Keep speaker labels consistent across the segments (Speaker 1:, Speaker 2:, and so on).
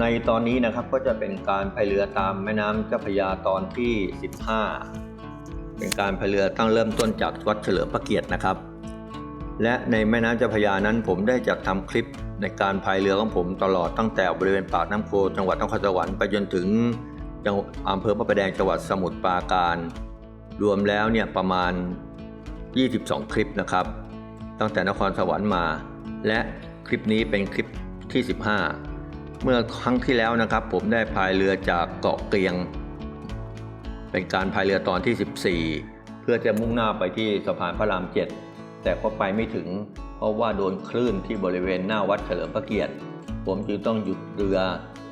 Speaker 1: ในตอนนี้นะครับก็จะเป็นการพายเรือตามแม่น้ำเจ้าพระยาตอนที่ 15 เป็นการพายเรือตั้งเริ่มต้นจากวัดเฉลิมพระเกียรตินะครับ และในแม่น้ำเจ้าพระยานั้นผมได้จัดทำคลิปในการพายเรือของผมตลอดตั้งแต่บริเวณปากน้ำโพจังหวัดนครสวรรค์ไปจนถึงจังอำเภอพระประแดงจังหวัดสมุทรปราการ รวมแล้วเนี่ยประมาณ 22 คลิปนะครับ ตั้งแต่นครสวรรค์มา และคลิปนี้เป็นคลิปที่ 15 เมื่อครั้งที่แล้วนะครับ ผมได้พายเรือจากเกาะเกรียง เป็นการพายเรือตอนที่ 14 เพื่อจะมุ่งหน้าไปที่สะพานพระราม7แต่ก็ไปไม่ถึง เพราะว่าโดนคลื่นที่บริเวณหน้าวัดเฉลิมพระเกียรติ ผมจึงต้องหยุดเรือ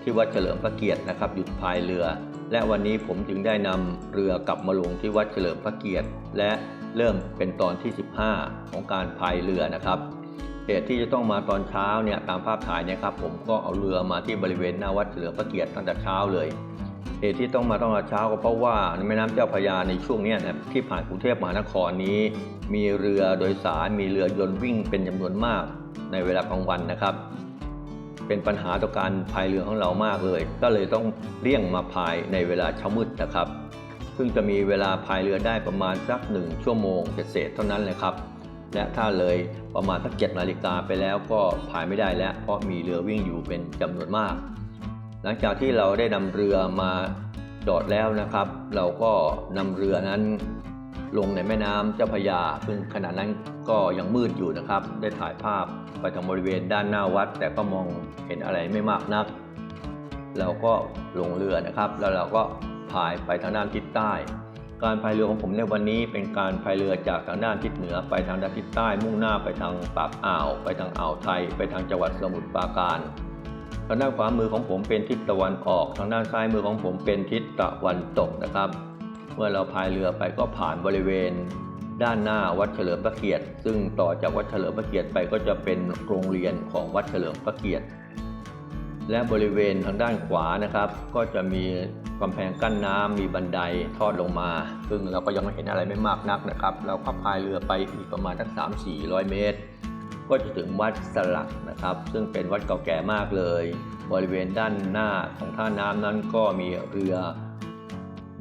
Speaker 1: ที่วัดเฉลิมพระเกียรตินะครับ หยุดพายเรือ และวันนี้ผมจึงได้นำเรือกลับมาลงที่วัดเฉลิมพระเกียรติ และเริ่มเป็นตอนที่ 15 ของการพายเรือนะครับ เหตุที่จะต้องมาตอนเช้าเนี่ยตามภาพถ่ายเนี่ยครับผมก็เอาเรือมาที่บริเวณหน้าวัดเฉลิมพระเกียรติตั้งแต่เช้าเลยเหตุที่ต้องมาต้องมาเช้าก็เพราะว่าในแม่น้ำเจ้าพระยาในช่วงนี้นะที่ผ่านกรุงเทพมหานครนี้ มีเรือโดยสารมีเรือยนต์วิ่งเป็นจำนวนมากในเวลากลางวันนะครับ เป็นปัญหาต่อการพายเรือของเรามากเลย ก็เลยต้องเลี่ยงมาพายในเวลาเช้ามืดนะครับ ซึ่งจะมีเวลาพายเรือได้ประมาณสักหนึ่งชั่วโมงเศษเท่านั้นเลยครับ และถ้าเลยประมาณสักเจ็ดนาฬิกาไปแล้วก็พายไม่ได้แล้ว เพราะมีเรือวิ่งอยู่เป็นจำนวนมาก หลังจากที่เราได้นำเรือมาจอดแล้วนะครับ เราก็นำเรือนั้นลงในแม่น้ำเจ้าพยาซึ่งขณะนั้นก็ยังมืดอยู่นะครับ ได้ถ่ายภาพไปทางบริเวณด้านหน้าวัด แต่ก็มองเห็นอะไรไม่มากนัก เราก็ลงเรือนะครับ แล้วเราก็พายไปทางด้านทิศใต้ การพายเรือของผมในวันนี้เป็นการพายเรือจากทางด้านทิศเหนือ ไปทางด้านทิศใต้มุ่งหน้าไปทางปากอ่าว ไปทางอ่าวไทย ไปทางจังหวัดสมุทรปราการทางด้านขวามือของผมเป็นทิศตะวันออก ทางด้านซ้ายมือของผมเป็นทิศตะวันตกนะครับ เมื่อเราพายเรือไปก็ผ่านบริเวณ ด้านหน้าวัดเฉลิมพระเกียรติ ซึ่งต่อจากวัดเฉลิมพระเกียรติไปก็จะเป็นโรงเรียนของวัดเฉลิมพระเกียรติ และบริเวณทางด้านขวานะครับ ก็จะมี กำแพงกั้นน้ำมีบันไดทอดลงมา ซึ่งเราก็ยังไม่เห็นอะไรไม่มากนักนะครับ เราก็พายเรือไปอีกประมาณสัก3 4 0 0 เมตร ก็จะถึงวัดสลักนะครับ ซึ่งเป็นวัดเก่าแก่มากเลย บริเวณด้านหน้าของท่าน้ำนั้นก็มีเรือ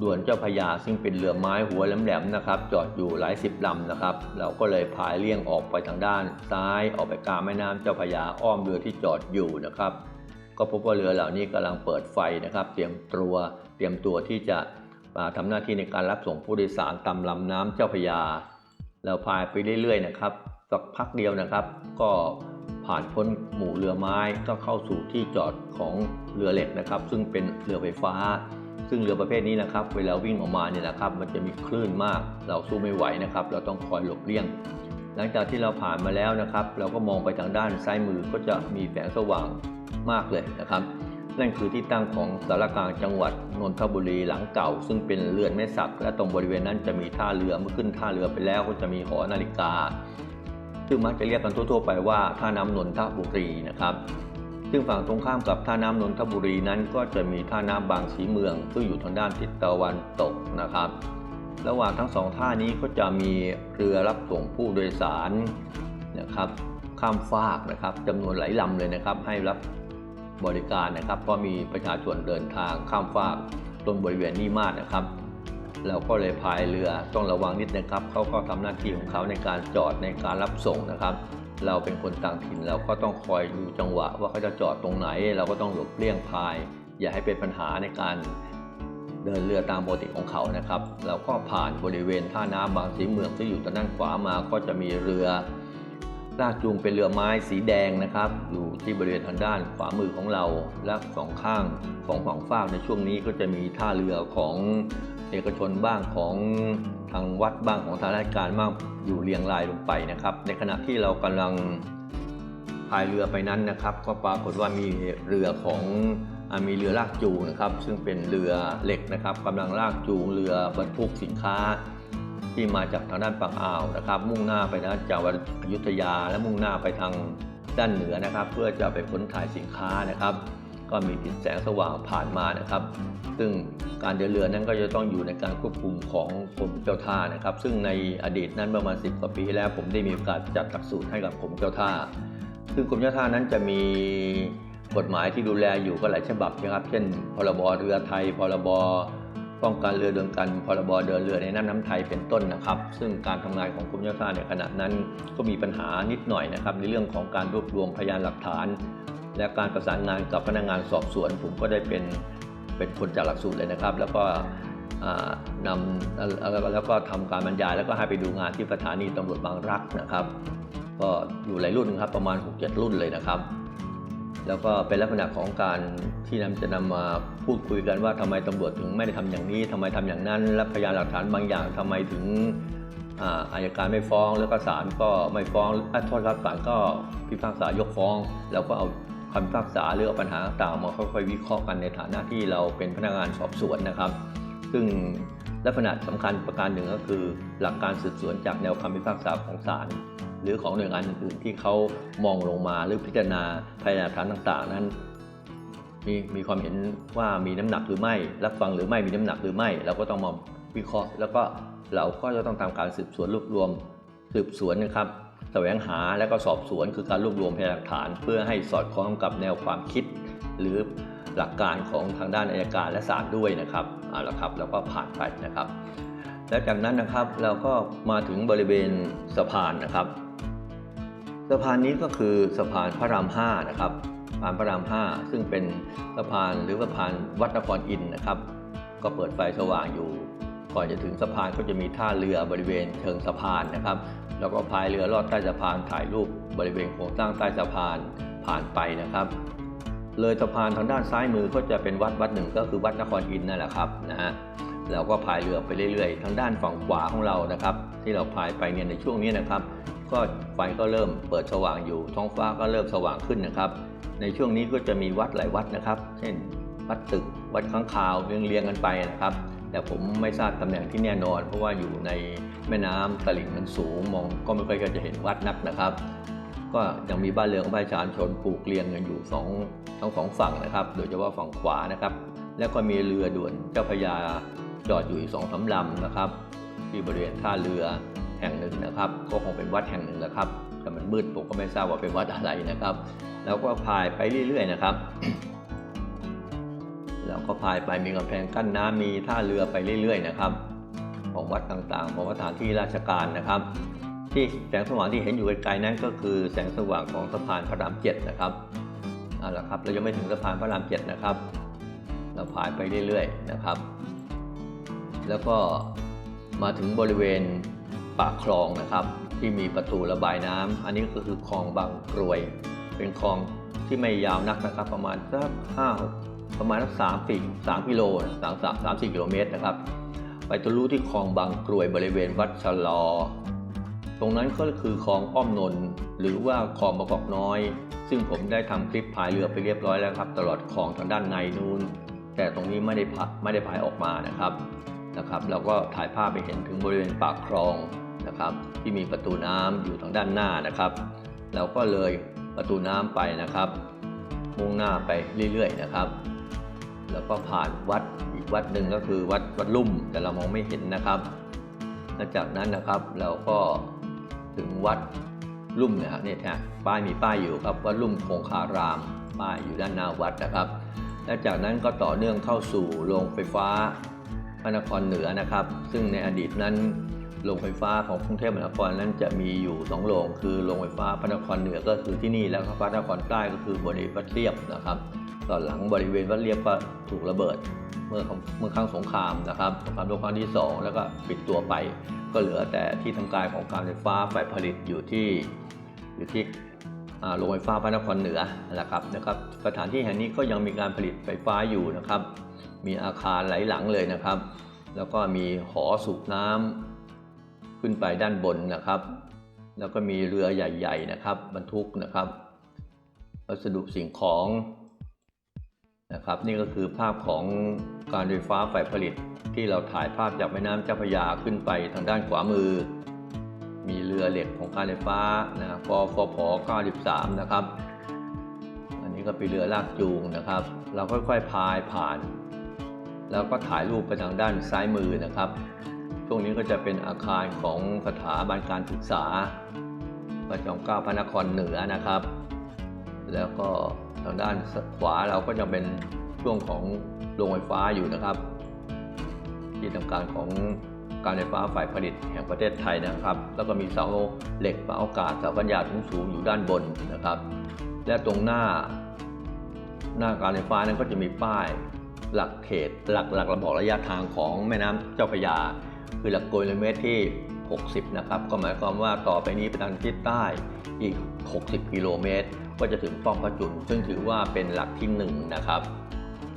Speaker 1: ด่วนเจ้าพยาซึ่งเป็นเรือไม้หัวแหลมๆนะครับ จอดอยู่หลายสิบลำนะครับ เราก็เลยพายเลี่ยงออกไปทางด้านซ้ายออกไปกลางแม่น้ำเจ้าพยาอ้อมเรือที่จอดอยู่นะครับ ก็พบว่าเรือเหล่านี้กำลังเปิดไฟนะครับ เตรียมตัวเตรียมตัวที่จะมาทำหน้าที่ในการรับส่งผู้โดยสารตามลำน้ำเจ้าพยาเราพายไปเรื่อยๆนะครับสักพักเดียวนะครับ ก็ผ่านพ้นหมู่เรือไม้ก็เข้าสู่ที่จอดของเรือเหล็กนะครับ ซึ่งเป็นเรือไฟฟ้า ซึ่งเรือประเภทนี้นะครับ เวลาวิ่งออกมาเนี่ยนะครับ มันจะมีคลื่นมาก เราสู้ไม่ไหวนะครับ เราต้องคอยหลบเลี่ยง หลังจากที่เราผ่านมาแล้วนะครับ เราก็มองไปทางด้านซ้ายมือก็จะมีแสงสว่าง มากเลยนะครับ นั่นคือที่ตั้งของสารกลางจังหวัดนนทบุรีหลังเก่า ซึ่งเป็นเรือนแม่สัก และตรงบริเวณนั้นจะมีท่าเรือเมื่อขึ้นท่าเรือไปแล้วก็จะมีหอนาฬิกา ซึ่งมักจะเรียกกันทั่วๆ ไปว่าท่าน้ำนนทบุรีนะครับซึ่งฝั่งตรงข้ามกับท่าน้ำนนทบุรีนั้น ก็จะมีท่าน้ำบางสีเมือง ซึ่งอยู่ทางด้านทิศตะวันตกนะครับ ระหว่างทั้งสองท่านี้ก็จะมีเรือรับส่งผู้โดยสารนะครับข้ามฟากนะครับจำนวนหลายลำเลยนะครับ ให้รับ บริการนะครับเพราะมีประชาชนเดินทางข้ามฟากตรงบริเวณนี้มากนะครับ เราก็เลยพายเรือต้องระวังนิดนะครับเขาก็ทำหน้าที่ของเขาในการจอดในการรับส่งนะครับ เราเป็นคนต่างถิ่นเราก็ต้องคอยดูจังหวะ ว่าเขาจะจอดตรงไหน เราก็ต้องหลบเลี่ยงพาย อย่าให้เป็นปัญหาในการเดินเรือตามปกติของเขานะครับ เราก็ผ่านบริเวณท่าน้ำบางสีเมืองที่อยู่ทางด้านขวามาก็จะมีเรือ ลากจูงเป็นเรือไม้สีแดงนะครับ อยู่ที่บริเวณทางด้านขวามือของเราและสองข้างของฝั่งฟากในช่วงนี้ก็จะมีท่าเรือของเอกชนบ้างของทางวัดบ้างของทางราชการบ้างอยู่เรียงรายลงไปนะครับ ในขณะที่เรากำลังพายเรือไปนั้นนะครับ ก็ปรากฏว่ามีเรือของมีเรือลากจูงนะครับ ซึ่งเป็นเรือเหล็กนะครับกำลังลากจูงเรือบรรทุกสินค้า ที่มาจากทางด้านปากอ่าวนะครับ มุ่งหน้าไปทางจังหวัดอยุธยาและมุ่งหน้าไปทางด้านเหนือนะครับ เพื่อจะไปขนถ่ายสินค้านะครับ ก็มีติดแสงสว่างผ่านมานะครับ ซึ่งการเดินเรือนั้นก็จะต้องอยู่ในการควบคุมของกรมเจ้าท่านะครับ ซึ่งในอดีตนั้นประมาณ 10 กว่าปีที่แล้ว ผมได้มีโอกาสจัดหลักสูตรให้กับกรมเจ้าท่า ซึ่งกรมเจ้าท่านั้นจะมีกฎหมายที่ดูแลอยู่ก็หลายฉบับนะครับ เช่น พรบเรือไทย พรบ ป้องกันเรือเดินกันพรบเดินเรือในน่านน้ำไทยเป็นต้นนะครับ ซึ่งการทำงานของกรมเจ้าท่าในขณะนั้นก็มีปัญหานิดหน่อยนะครับ ในเรื่องของการรวบรวมพยานหลักฐาน และการประสานงานกับพนักงานสอบสวน ผมก็ได้เป็นเป็นคนจากหลักสูตรเลยนะครับ แล้วก็นำแล้วก็ทำการบรรยาย แล้วก็ให้ไปดูงานที่สถานีตำรวจบางรักนะครับ ก็อยู่หลายรุ่นครับประมาณ 6-7 รุ่นเลยนะครับ แล้วก็เป็นลักษณะของการที่นำจะนำมาพูดคุยกันว่าทำไมตำรวจถึงไม่ได้ทำอย่างนี้ทำไมทำอย่างนั้น และพยานหลักฐานบางอย่างทำไมถึงอายการไม่ฟ้อง แล้วก็ศาลก็ไม่ฟ้องอะโทษครับศาลก็พิพากษายกฟ้อง แล้วก็เอาคำพิพากษาหรือเอาปัญหาต่างมาค่อยๆวิเคราะห์กันในฐานะที่เราเป็นพนักงานสอบสวนนะครับ ซึ่งลักษณะสำคัญประการหนึ่งก็คือ หลักการสืบสวนจากแนวคำพิพากษาของศาล หรือของหน่วยงานอื่นๆที่เขามองลงมาหรือพิจารณาพยานฐานต่างๆ นั้นมีมีความเห็นว่ามีน้ำหนักหรือไม่ รับฟังหรือไม่มีน้ำหนักหรือไม่ เราก็ต้องมาวิเคราะห์ แล้วก็เราก็จะต้องทำการสืบสวนรวบรวมสืบสวนนะครับแสวงหาและก็สอบสวนคือการรวบรวมพยานหลักฐาน เพื่อให้สอดคล้องกับแนวความคิด หรือหลักการของทางด้านอายการและศาลด้วยนะครับเอาละครับแล้วก็ผ่านไปนะครับ และจากนั้นนะครับเราก็มาถึงบริเวณสะพานนะครับ สะพานนี้ก็คือสะพานพระราม5นะครับสะพานพระราม 5 ซึ่งเป็นสะพานหรือสะพานวัดนครอินนะครับ ก็เปิดไฟสว่างอยู่ ก่อนจะถึงสะพานก็จะมีท่าเรือบริเวณเชิงสะพานนะครับ แล้วก็พายเรือลอดใต้สะพานถ่ายรูปบริเวณโครงสร้างใต้สะพานผ่านไปนะครับ เลยสะพานทางด้านซ้ายมือก็จะเป็นวัดวัดหนึ่งก็คือวัดนครอินนั่นแหละครับนะฮะเราก็พายเรือไปเรื่อยๆ ทางด้านฝั่งขวาของเรานะครับ ที่เราพายไปเนี่ยในช่วงนี้นะครับ ก็ไฟก็เริ่มเปิดสว่างอยู่ ท้องฟ้าก็เริ่มสว่างขึ้นนะครับ ในช่วงนี้ก็จะมีวัดหลายวัดนะครับ เช่น วัดตึก วัดข้างคาวเรียงเรียงๆกันไปนะครับ แต่ผมไม่ทราบตำแหน่งที่แน่นอน เพราะว่าอยู่ในแม่น้ำตลิ่งมันสูงมองก็ไม่ค่อยจะเห็นวัดนักนะครับ ก็ยังมีบ้านเรือนของประชาชนปลูกเรียงกันอยู่สองทั้งสองฝั่งนะครับ โดยเฉพาะฝั่งขวานะครับ แล้วก็มีเรือด่วนเจ้าพระยาจอดอยู่อีกสองสามลำนะครับ ที่บริเวณท่าเรือ แห่งหนึ่งนะครับ ก็คงเป็นวัดแห่งหนึ่งแหละครับ แต่มันมืดผมก็ไม่ทราบว่าเป็นวัดอะไรนะครับ แล้วก็พายไปเรื่อยๆนะครับแล้วก็พายไปมีกำแพงกั้นน้ำมีท่าเรือไปเรื่อยๆนะครับ ของวัดต่างๆ ของสถานที่ราชการนะครับ ที่แสงสว่างที่เห็นอยู่ไกลๆนั้นก็คือแสงสว่างของสะพานพระรามเจ็ดนะครับเอาละครับเรายังไม่ถึงสะพานพระรามเจ็ดนะครับ เราพายไปเรื่อยๆนะครับ แล้วก็มาถึงบริเวณ ปากคลองนะครับ ที่มีประตูระบายน้ำอันนี้ก็คือคลองบางกรวย เป็นคลองที่ไม่ยาวนักนะครับ ประมาณสักห้าประมาณสักสามสี่สามกิโลสามสามสามสี่กิโลเมตรนะครับ ไปทะลุที่คลองบางกรวยบริเวณวัดชะลอ ตรงนั้นก็คือคลองอ้อมนนหรือว่าคลองบางกอกน้อย ซึ่งผมได้ทำคลิปพายเรือไปเรียบร้อยแล้วครับ ตลอดคลองทางด้านในนู้นแต่ตรงนี้ไม่ได้พาไม่ได้พายออกมานะครับนะครับ เราก็ถ่ายภาพไปเห็นถึงบริเวณปากคลอง นะครับที่มีประตูน้ำอยู่ทางด้านหน้านะครับ เราก็เลยประตูน้ำไปนะครับ มุ่งหน้าไปเรื่อยๆนะครับ แล้วก็ผ่านวัดอีกวัดหนึ่งก็คือวัดวัดลุ่มแต่เรามองไม่เห็นนะครับหลังจากนั้นนะครับเราก็ถึงวัดลุ่มเนี่ยฮะเนี่ยแท้ป้ายมีป้ายอยู่ครับวัดลุ่มคงคารามป้ายอยู่ด้านหน้าวัดนะครับ และจากนั้นก็ต่อเนื่องเข้าสู่โรงไฟฟ้าพระนครเหนือนะครับ ซึ่งในอดีตนั้น โรงไฟฟ้าของกรุงเทพมหานครนั้นจะมีอยู่สองโรงคือโรงไฟฟ้าพระนครเหนือก็คือที่นี่แล้วก็พระนครใต้ก็คือบริเวณวัดเรียบนะครับตอนหลังบริเวณวัดเรียบก็ถูกระเบิดเมื่อเมื่อครั้งสงครามนะครับสงครามโลกครั้งที่ 2 แล้วก็ปิดตัวไป ก็เหลือแต่ที่ทำการของการไฟฟ้าฝ่ายผลิตอยู่ที่อยู่ที่โรงไฟฟ้าพระนครเหนือนะครับนะครับสถานที่แห่งนี้ก็ยังมีการผลิตไฟฟ้าอยู่นะครับ มีอาคารหลายหลังเลยนะครับ แล้วก็มีหอสูบน้ำ ขึ้นไปด้านบนนะครับ แล้วก็มีเรือใหญ่ๆนะครับบรรทุกนะครับ วัสดุสิ่งของนะครับ นี่ก็คือภาพของการไฟฟ้าฝ่ายผลิตที่เราถ่ายภาพจากแม่น้ำเจ้าพระยาขึ้นไปทางด้านขวามือ มีเรือเหล็กของการไฟฟ้านะกฟผ93 นะครับ อันนี้ก็เป็นเรือลากจูงนะครับ เราค่อยๆพายผ่าน แล้วก็ถ่ายรูปไปทางด้านซ้ายมือนะครับ ช่วงนี้ก็จะเป็นอาคารของสถาบันการศึกษาพระจอมเกล้าพระนครเหนือนะครับ แล้วก็ทางด้านขวาเราก็จะเป็นช่วงของโรงไฟฟ้าอยู่นะครับ ที่ทำการของการไฟฟ้าฝ่ายผลิตแห่งประเทศไทยนะครับ แล้วก็มีเสาเหล็กเสาอากาศเสาปัญญาสูงสูงๆอยู่ด้านบนนะครับ และตรงหน้า หน้าการไฟฟ้านั้นก็จะมีป้ายหลักเขตหลักหลักระบอกระยะทางของแม่น้ำเจ้าพระยา คือหลักกิโลเมตรที่ 60 นะครับ ก็หมายความว่าต่อไปนี้ไปทางทิศใต้อีก 60 กิโลเมตร ก็จะถึงป้อมพระจุลซึ่งถือว่าเป็นหลักที่ 1 นะครับ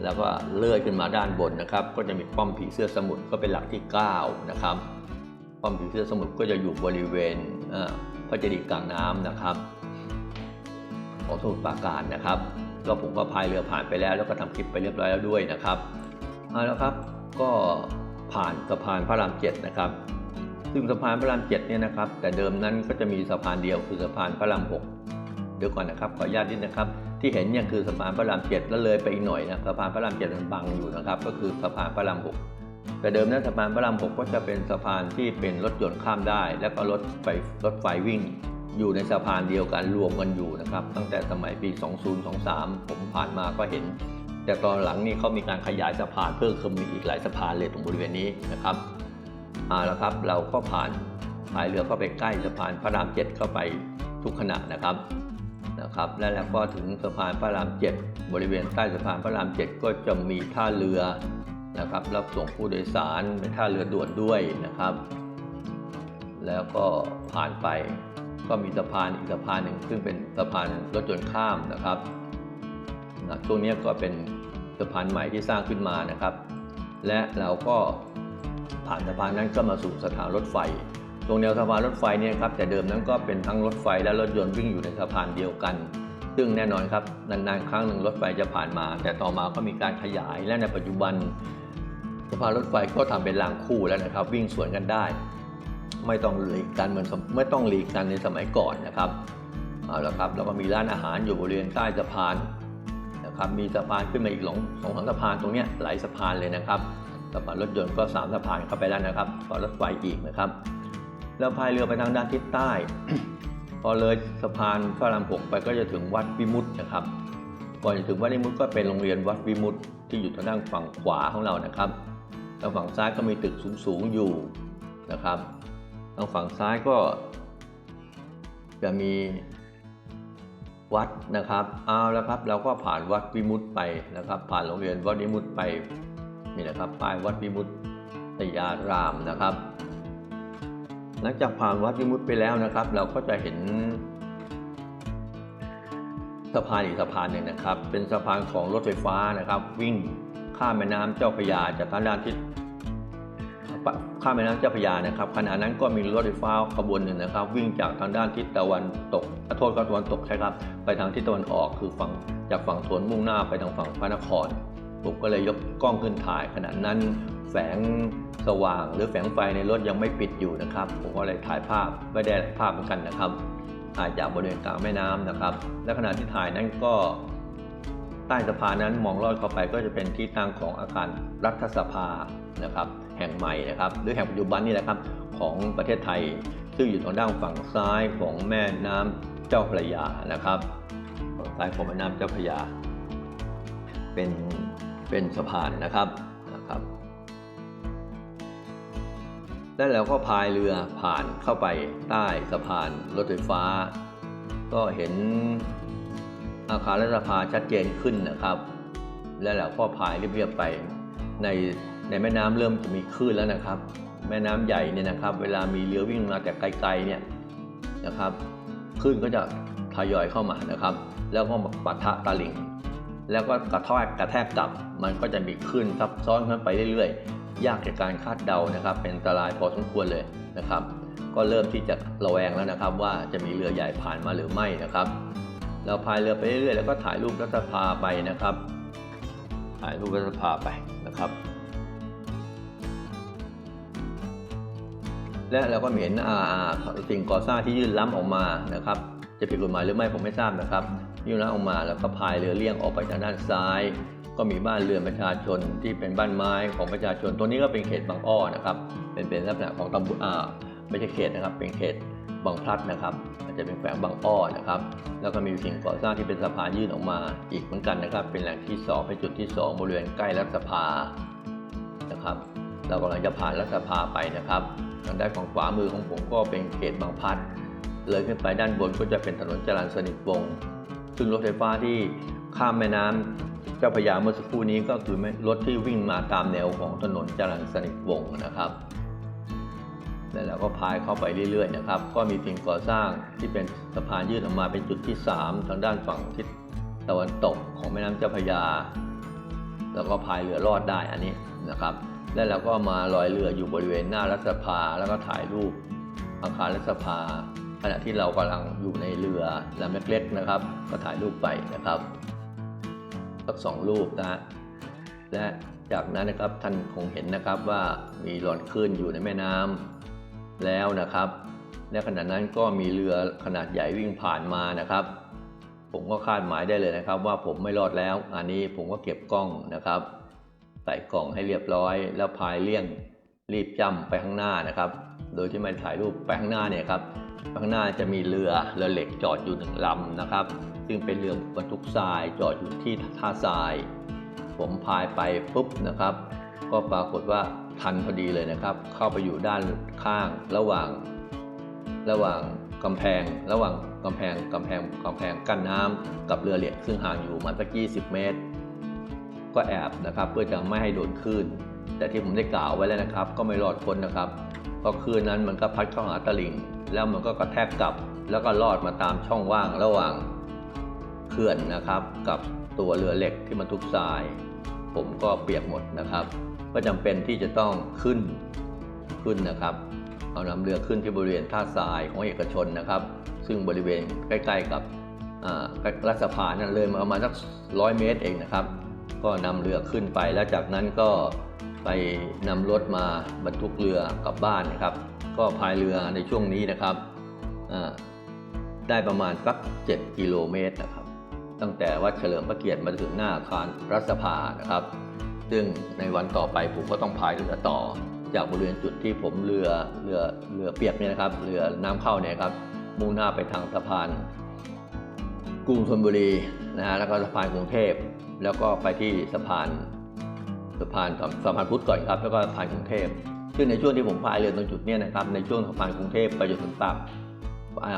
Speaker 1: แล้วก็เลื่อยขึ้นมาด้านบนนะครับ ก็จะมีป้อมผีเสื้อสมุทรก็เป็นหลักที่ 9 นะครับ ป้อมผีเสื้อสมุทรก็จะอยู่บริเวณพระเจดีย์กลางน้ำนะครับของสมุทรปราการนะครับก็ผมก็พายเรือผ่านไปแล้ว แล้วก็ทำคลิปไปเรียบร้อยแล้วด้วยนะครับเอาแล้วครับก็ ผ่านสะพานพระรามเจ็ดนะครับ ซึ่งสะพานพระรามเจ็ดเนี่ยนะครับ แต่เดิมนั้นก็จะมีสะพานเดียวคือสะพานพระรามหกเดี๋ยวก่อนนะครับขออนุญาตนิดนะครับ ที่เห็นเนี่ยคือสะพานพระรามเจ็ดแล้วเลยไปอีกหน่อยนะสะพานพระรามเจ็ดมันบังอยู่นะครับ ก็คือสะพานพระรามหกแต่เดิมนั้นสะพานพระรามหกก็จะเป็นสะพานที่เป็นรถยนต์ข้ามได้ แล้วก็รถไฟรถไฟวิ่ง อยู่ในสะพานเดียวกันรวมกันอยู่นะครับ ตั้งแต่สมัยปี 2023 ผมผ่านมาก็เห็น แต่ตอนหลังนี่เขามีการขยายสะพานเพิ่มขึ้นมีอีกหลายสะพานเลยตรงบริเวณนี้นะครับเอาละครับเราก็ผ่านพายเรือเข้าไปใกล้สะพานพระรามเจ็ดเข้าไปทุกขณะนะครับนะครับและแล้วก็ถึงสะพานพระรามเจ็ดบริเวณใต้สะพานพระรามเจ็ดก็จะมีท่าเรือนะครับรับส่งผู้โดยสารเป็นท่าเรือด่วนด้วยนะครับ แล้วก็ผ่านไปก็มีสะพานอีกสะพานหนึ่งซึ่งเป็นสะพานรถยนต์ข้ามนะครับ นะตรงนี้ก็เป็นสะพานใหม่ที่สร้างขึ้นมานะครับ และเราก็ผ่านสะพานนั้นก็มาสู่สถานรถไฟ ตรงแนวสะพานรถไฟเนี่ยครับแต่เดิมนั้นก็เป็นทั้งรถไฟและรถยนต์วิ่งอยู่ในสะพานเดียวกัน ซึ่งแน่นอนครับนานๆครั้งหนึ่งรถไฟจะผ่านมา แต่ต่อมาก็มีการขยายและในปัจจุบันสะพานรถไฟก็ทำเป็นรางคู่แล้วนะครับ วิ่งสวนกันได้ ไม่ต้องหลีกกันเหมือนสมไม่ต้องหลีกกันในสมัยก่อนนะครับเอาละครับแล้วก็มีร้านอาหารอยู่บริเวณใต้สะพาน นะครับมีสะพานขึ้นมาอีกหลงสองสามสะพานตรงนี้หลายสะพานเลยนะครับสะพานรถยนต์ก็สามสะพานเข้าไปแล้วนะครับก็รถไฟอีกนะครับ แล้วพายเรือไปทางด้านทิศใต้ พอเลยสะพานพระรามหกไปก็จะถึงวัดวิมุตินะครับก่อนจะถึงวัดวิมุติก็เป็นโรงเรียนวัดวิมุติที่อยู่ทางด้านฝั่งขวาของเรานะครับทางฝั่งซ้ายก็มีตึกสูงๆอยู่นะครับทางฝั่งซ้ายก็จะมี วัดนะครับเอาแล้วครับเราก็ผ่านวัดวิมุตไปนะครับ ผ่านโรงเรียนวัดวิมุตไปนี่นะครับป้ายวัดวิมุตตยารามนะครับ หลังจากผ่านวัดวิมุตไปแล้วนะครับ เราก็จะเห็นสะพานอีกสะพานหนึ่งนะครับ เป็นสะพานของรถไฟฟ้านะครับ วิ่งข้ามแม่น้ำเจ้าพระยาจากทางด้านทิศ ข้ามแม่น้ำเจ้าพระยานะครับขณะนั้นก็มีรถไฟฟ้าขบวนหนึ่งนะครับ วิ่งจากทางด้านทิศตะวันตกโทษครับตะวันตกใช่ครับ ไปทางทิศตะวันออกคือฝั่งจากฝั่งสวนมุ่งหน้าไปทางฝั่งพระนครผมก็เลยยกกล้องขึ้นถ่ายขณะนั้นแสงสว่างหรือแสงไฟในรถยังไม่ปิดอยู่นะครับ ผมก็เลยถ่ายภาพไม่ได้ภาพเหมือนกันนะครับถ่ายจากบริเวณกลางแม่น้ำนะครับ และขณะที่ถ่ายนั้นก็ใต้สะพานนั้นมองลอดเข้าไปก็จะเป็นที่ตั้งของอาคารรัฐสภานะครับ แห่งใหม่นะครับ หรือแห่งปัจจุบันนี่แหละครับของประเทศไทย ซึ่งอยู่ทางด้านฝั่งซ้ายของแม่น้ำเจ้าพระยานะครับฝั่งซ้ายของแม่น้ำเจ้าพระยา เป็นเป็นสะพานนะครับนะครับแล้วเราก็พายเรือผ่านเข้าไปใต้สะพานรถไฟฟ้า ก็เห็นอาคารรัฐสภาชัดเจนขึ้นนะครับ และเราก็พายเรียบๆไปใน ในแม่น้ำเริ่มจะมีคลื่นแล้วนะครับ แม่น้ำใหญ่เนี่ยนะครับ เวลามีเรือวิ่งมาแต่ไกลๆเนี่ยนะครับคลื่นก็จะทยอยเข้ามานะครับ แล้วก็มาปะทะตะลิงแล้วก็กระแทกกระแทกกับ มันก็จะมีคลื่นซับซ้อนขึ้นไปเรื่อยๆ ยากในการคาดเดานะครับ เป็นอันตรายพอสมควรเลยนะครับ ก็เริ่มที่จะระแวงแล้วนะครับ ว่าจะมีเรือใหญ่ผ่านมาหรือไม่นะครับเราพายเรือไปเรื่อยๆแล้วก็ถ่ายรูปรัฐสภาไปนะครับ ถ่ายรูปรัฐสภาไปนะครับ และเราก็เห็นสิ่งก่อสร้างที่ยื่นล้ำออกมานะครับจะผิดกฎหมายหรือไม่ผมไม่ทราบนะครับยื่นล้ำออกมาแล้วก็พายเรือเลี่ยงออกไปทางด้านซ้าย ก็มีบ้านเรือนประชาชนที่เป็นบ้านไม้ของประชาชนตรงนี้ก็เป็นเขตบางอ้อนะครับเป็นเป็นลักษณะของตำบลอ่าไม่ใช่เขตนะครับ เป็นเขตบางพลัดนะครับอาจจะเป็นแขวงบางอ้อนะครับ แล้วก็มีสิ่งก่อสร้างที่เป็นสะพานยื่นออกมาอีกเหมือนกันนะครับ เป็นแหล่งที่สองเป็นจุดที่สองบริเวณใกล้รัฐสภานะครับ เรากำลังจะผ่านรัฐสภาไปนะครับ ทางด้านของขวามือของผมก็เป็นเขตบางพัดเลยขึ้นไปด้านบนก็จะเป็นถนนจรัญสนิทวงศ์ซึ่งรถไฟฟ้าที่ข้ามแม่น้ำเจ้าพระยาเมื่อสักครู่นี้ก็คือรถที่วิ่งมาตามแนวของถนนจรัญสนิทวงศ์นะครับแล้วเราก็พายเข้าไปเรื่อยๆนะครับ ก็มีสิ่งก่อสร้างที่เป็นสะพานยื่นออกมาเป็นจุดที่ 3 ทางด้านฝั่งทิศตะวันตกของแม่น้ำเจ้าพระยา แล้วก็พายเรือรอดได้อันนี้นะครับ แล้วเราก็มาลอยเรืออยู่บริเวณหน้ารัฐสภาแล้วก็ถ่ายรูปอาคารรัฐสภา ขณะที่เรากำลังอยู่ในเรือลำเล็กๆนะครับ ก็ถ่ายรูปไปนะครับสักสองรูปนะฮะและจากนั้นนะครับท่านคงเห็นนะครับว่ามีหลอนคลื่นอยู่ในแม่น้ำแล้วนะครับและขณะนั้นก็มีเรือขนาดใหญ่วิ่งผ่านมานะครับ ผมก็คาดหมายได้เลยนะครับ ว่าผมไม่รอดแล้ว อันนี้ผมก็เก็บกล้องนะครับ ใส่กล่องให้เรียบร้อย แล้วพายเลี่ยงรีบจ้ำไปข้างหน้านะครับ โดยที่ไม่ถ่ายรูปไปข้างหน้าเนี่ยครับข้างหน้าจะมีเรือเรือเหล็กจอดอยู่หนึ่งลำนะครับ ซึ่งเป็นเรือบรรทุกทรายจอดอยู่ที่ท่าทราย ผมพายไปปุ๊บนะครับ ก็ปรากฏว่าทันพอดีเลยนะครับ เข้าไปอยู่ด้านข้างระหว่าง ระหว่างกำแพง ระหว่างกำแพงกำแพงกำแพงกั้นน้ำกับเรือเหล็กซึ่งห่างอยู่มาสัก20 เมตร ก็แอบนะครับเพื่อจะไม่ให้โดนคลื่น แต่ที่ผมได้กล่าวไว้แล้วนะครับ ก็ไม่รอดพ้นนะครับเพราะคลื่นนั้นมันก็พัดเข้าหาตลิ่ง แล้วมันก็กระแทกกลับ แล้วก็ลอดมาตามช่องว่างระหว่างเขื่อนนะครับ กับตัวเรือเหล็กที่มันทุกทราย ผมก็เปียกหมดนะครับ ก็จำเป็นที่จะต้องขึ้นขึ้นนะครับ เอานำเรือขึ้นที่บริเวณท่าทรายของเอกชนนะครับ ซึ่งบริเวณใกล้ ๆ กับรัฐสภานั่นเลยมาประมาณสักร้อยเมตรเองนะครับ ก็นำเรือขึ้นไป แล้วจากนั้นก็ไปนำรถมาบรรทุกเรือกลับบ้านนะครับ ก็พายเรือในช่วงนี้นะครับได้ประมาณสัก 7 กิโลเมตรนะครับ ตั้งแต่วัดเฉลิมพระเกียรติมาถึงหน้าอาคารรัฐสภานะครับ ซึ่งในวันต่อไปผมก็ต้องพายเรือต่อ จากบริเวณจุดที่ผมเรือเรือเรือเปียกเนี่ยนะครับเรือน้ำเข้าเนี่ยครับมุ่งหน้าไปทางสะพานกรุงธนบุรีนะฮะแล้วก็สะพานกรุงเทพ แล้วก็ไปที่สะพานสะพานสะพานพุทธก่อนครับ แล้วก็สะพานกรุงเทพซึ่งในช่วงที่ผมพายเรือตรงจุดนี้นะครับในช่วงสะพานกรุงเทพไปจนถึงปาก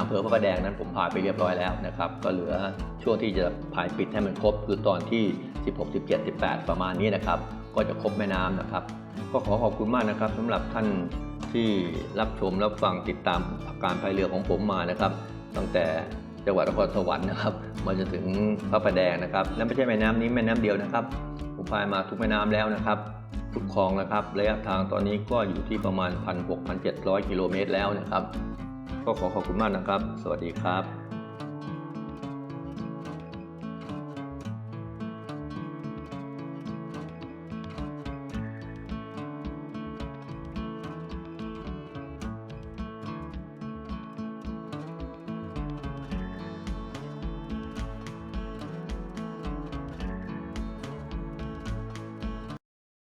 Speaker 1: อำเภอพระประแดงนั้นผมพายไปเรียบร้อยแล้วนะครับก็เหลือช่วงที่จะพายปิดให้มันครบ คือตอนที่ 16 17 18 ประมาณนี้นะครับ ก็จะครบแม่น้ำนะครับ ก็ขอขอบคุณมากนะครับสำหรับท่านที่รับชมรับฟังติดตามการพายเรือของผมมานะครับ ตั้งแต่ จังหวัดนครสวรรค์นะครับมาจนถึงพระประแดงนะครับและไม่ใช่แม่น้ำนี้แม่น้ำเดียวนะครับ ผมพายมาทุกแม่น้ำแล้วนะครับ ทุกคลองนะครับ ระยะทางตอนนี้ก็อยู่ที่ประมาณ 1,600-1,700 กิโลเมตรแล้วนะครับ ก็ขอขอบคุณมากนะครับ สวัสดีครับ